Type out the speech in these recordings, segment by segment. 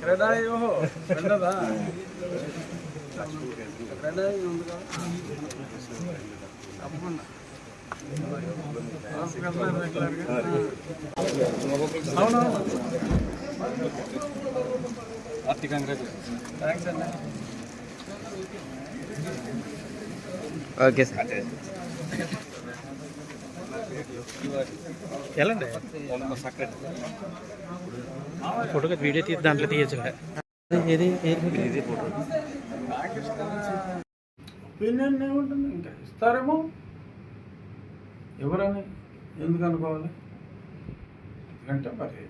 క్రెడాయి ఓహో రెండదా క్రెడాయి ఉంది కదా తప్పకుండా రాసుకెళ్తారు రెగ్యులర్గా అవునవును పార్టీ కాంగ్రెస్ థ్యాంక్స్ అండి ఓకే సార్ వెళ్ళండి. ఫోటోగా వీడియో తీసి దాంట్లో తీయచ్చు ఏది ఏది ఒపీనియన్ ఏముంటుంది? ఇంకా ఇస్తారేమో? ఎవరని? ఎందుకు అనుకోవాలి? ఎందుకంటే మరి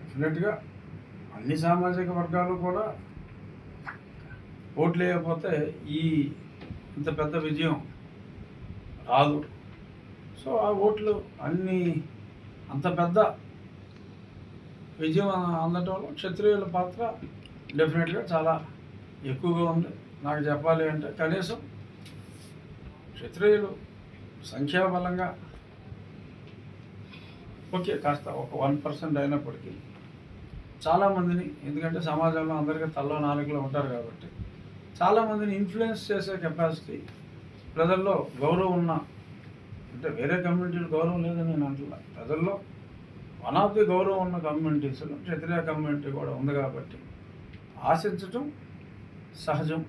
డెఫినెట్గా అన్ని సామాజిక వర్గాలు కూడా ఓట్లు వేయకపోతే ఈ ఇంత పెద్ద విజయం రాదు. సో ఆ ఓట్లు అన్ని అంత పెద్ద విజయం అందటంలో క్షత్రియుల పాత్ర డెఫినెట్గా చాలా ఎక్కువగా ఉంది. నాకు చెప్పాలి అంటే కనీసం క్షత్రియులు సంఖ్యాబలంగా ఓకే కాస్త ఒక వన్ పర్సెంట్ అయినప్పటికీ చాలామందిని ఎందుకంటే సమాజంలో అందరికీ తల్లో నాలుగులో ఉంటారు కాబట్టి చాలామందిని ఇన్ఫ్లుయెన్స్ చేసే కెపాసిటీ ప్రజల్లో గౌరవం ఉన్న అంటే వేరే కమ్యూనిటీలు గౌరవం లేదని నేను అంటున్నా ప్రజల్లో వన్ ఆఫ్ ది గౌరవం ఉన్న కమ్యూనిటీస్లో క్షత్రియ కమ్యూనిటీ కూడా ఉంది కాబట్టి ఆశించటం సహజం.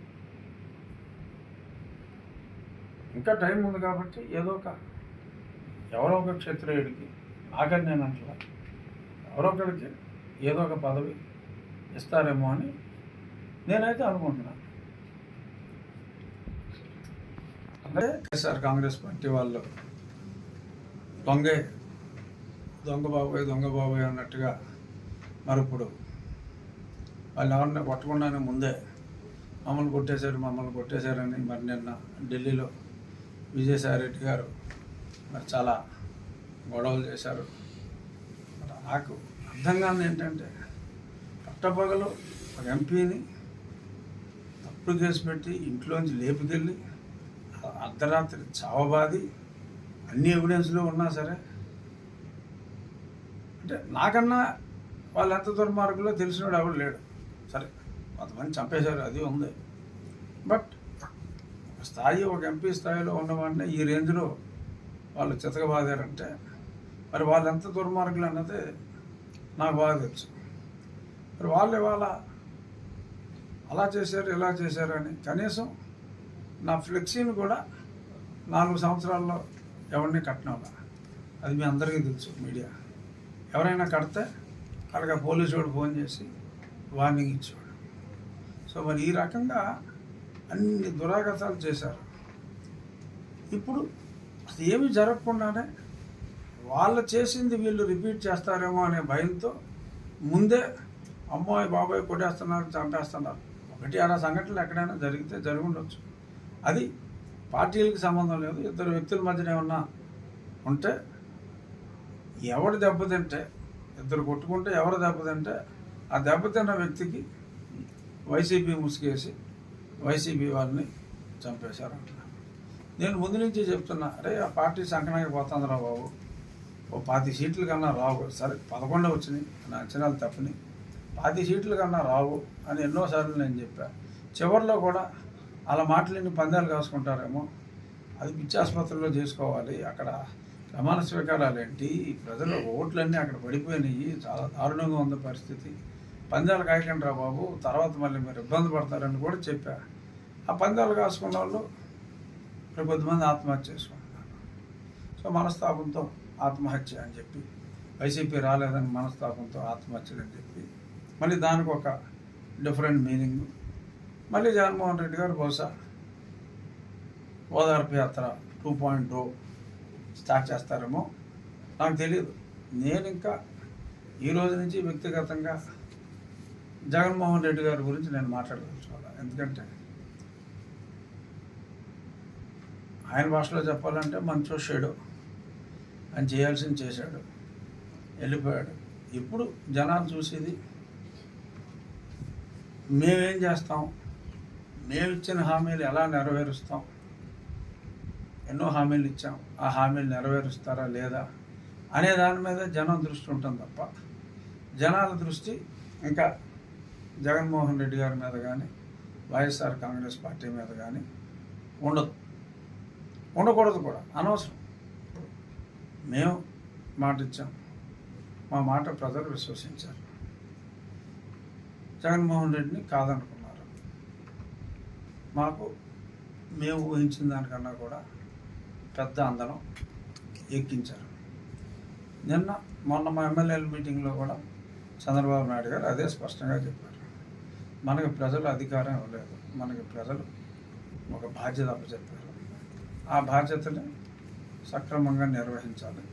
ఇంకా టైం ఉంది కాబట్టి ఏదో ఒక ఎవరో ఒక క్షత్రియుడికి ఆఖరి నేను అంటున్నా ఎవరో ఒకరికి ఏదో ఒక పదవి ఇస్తారేమో అని నేనైతే అనుకుంటున్నాను అంటే వైఎస్ఆర్ కాంగ్రెస్ పార్టీ వాళ్ళు దొంగే దొంగ బాబాయ్ దొంగ బాబాయ్ అన్నట్టుగా మరి ఇప్పుడు వాళ్ళు ఎవరిని కొట్టకుండానే ముందే మమ్మల్ని కొట్టేశారు మమ్మల్ని కొట్టేశారని మరి నిన్న ఢిల్లీలో విజయసాయి రెడ్డి గారు మరి చాలా గొడవలు చేశారు. నాకు అర్థం కాని ఏంటంటే పట్టపగలు ఒక ఎంపీని తప్పుడు కేసు పెట్టి ఇంట్లోంచి లేపుకెళ్ళి అర్ధరాత్రి చావబాది అన్ని ఎవిడెన్స్లు ఉన్నా సరే అంటే నాకన్నా వాళ్ళు ఎంత దుర్మార్గంలో తెలిసినాడు ఎవడు లేడు. సరే కొంతమంది చంపేశారు అది ఉంది. బట్ ఒక స్థాయి ఒక ఎంపీ స్థాయిలో ఉన్నవాడిని ఈ రేంజ్లో వాళ్ళు చితకబాదారంటే మరి వాళ్ళు ఎంత దుర్మార్గులు అన్నది నాకు బాగా తెలుసు. మరి వాళ్ళు ఇవాళ అలా చేశారు ఇలా చేశారు అని కనీసం నా ఫ్లెక్సీని కూడా నాలుగు సంవత్సరాల్లో ఎవరిని కట్టినా అది మీ అందరికీ తెలుసు మీడియా. ఎవరైనా కడితే అలాగే పోలీసు వాడు ఫోన్ చేసి వార్నింగ్ ఇచ్చేవాడు. సో మరి ఈ రకంగా అన్ని దురాగతాలు చేశారు. ఇప్పుడు ఏమి ఏమీ జరగకుండానే వాళ్ళు చేసింది వీళ్ళు రిపీట్ చేస్తారేమో అనే భయంతో ముందే అమ్మాయి బాబాయ్ కొట్టేస్తున్నారు చంపేస్తున్నారు. ఒకటి అలా సంఘటనలు ఎక్కడైనా జరిగితే జరిగి ఉండొచ్చు అది పార్టీలకు సంబంధం లేదు. ఇద్దరు వ్యక్తుల మధ్యన ఏమన్నా ఉంటే ఎవడు దెబ్బతింటే ఇద్దరు కొట్టుకుంటే ఎవరు దెబ్బతింటే ఆ దెబ్బతిన్న వ్యక్తికి వైసీపీ ముసుగేసి వైసీపీ వాళ్ళని చంపేశారు నేను ముందు నుంచి చెప్తున్నా అరే ఆ పార్టీ సంకనానికి పోతుందిరా బాబు. ఓ పాతి సీట్ల కన్నా రావు. సరే పదకొండు వచ్చినాయి. నా అంచనాలు తప్పని పాతి సీట్ల కన్నా రావు అని ఎన్నోసార్లు నేను చెప్పాను చివరిలో కూడా అలా మాటలని పందాలు కాసుకుంటారేమో అది పిచ్చి ఆసుపత్రిలో చేసుకోవాలి. అక్కడ ప్రమాణ స్వీకారాలు ఏంటి ప్రజల ఓట్లన్నీ అక్కడ పడిపోయినాయి. చాలా దారుణంగా ఉంది పరిస్థితి. పందాలు కాయకండి రా బాబు. తర్వాత మళ్ళీ మీరు ఇబ్బంది పడతారని కూడా చెప్పా. ఆ పందాలు కాసుకున్న వాళ్ళు ఇప్పుడు కొద్దిమంది ఆత్మహత్య చేసుకుంటున్నారు. సో మనస్తాపంతో ఆత్మహత్య అని చెప్పి వైసీపీ రాలేదని మనస్తాపంతో ఆత్మహత్యలు అని చెప్పి మళ్ళీ దానికి ఒక డిఫరెంట్ మీనింగ్ మళ్ళీ జగన్మోహన్ రెడ్డి గారు బహుశా ఓదార్పు యాత్ర టూ పాయింట్ టూ స్టార్ట్ చేస్తారేమో నాకు తెలియదు. నేను ఇంకా ఈ రోజు నుంచి వ్యక్తిగతంగా జగన్మోహన్ రెడ్డి గారి గురించి నేను మాట్లాడదలుచుకోవాలి. ఎందుకంటే ఆయన భాషలో చెప్పాలంటే మంచో షేడు ఆయన చేయాల్సింది చేశాడు. వెళ్ళిపోయాడు. ఇప్పుడు జనాలు చూసేది మేమేం చేస్తాం? మేము ఇచ్చిన హామీలు ఎలా నెరవేరుస్తాం? ఎన్నో హామీలు ఇచ్చాం. ఆ హామీలు నెరవేరుస్తారా లేదా అనే దాని మీద జనం దృష్టి ఉంటుంది తప్ప. జనాల దృష్టి ఇంకా జగన్మోహన్ రెడ్డి గారి మీద కానీ వైఎస్ఆర్ కాంగ్రెస్ పార్టీ మీద కానీ ఉండదు. ఉండకూడదు కూడా. అనవసరం. మేము మాట ఇచ్చాం మా మాట ప్రజలు విశ్వసించారు. జగన్మోహన్ రెడ్డిని కాదనుకుంటున్నాం మాకు మేము ఊహించిన దానికన్నా కూడా పెద్ద అందనం ఎక్కించారు. నిన్న మొన్న మా ఎమ్మెల్యేల మీటింగ్లో కూడా చంద్రబాబు నాయుడు గారు అదే స్పష్టంగా చెప్పారు. మనకి ప్రజలు అధికారం ఇవ్వలేదు. మనకి ప్రజలు ఒక బాధ్యత అప్పచెప్పారు. ఆ బాధ్యతని సక్రమంగా నిర్వహించాలి.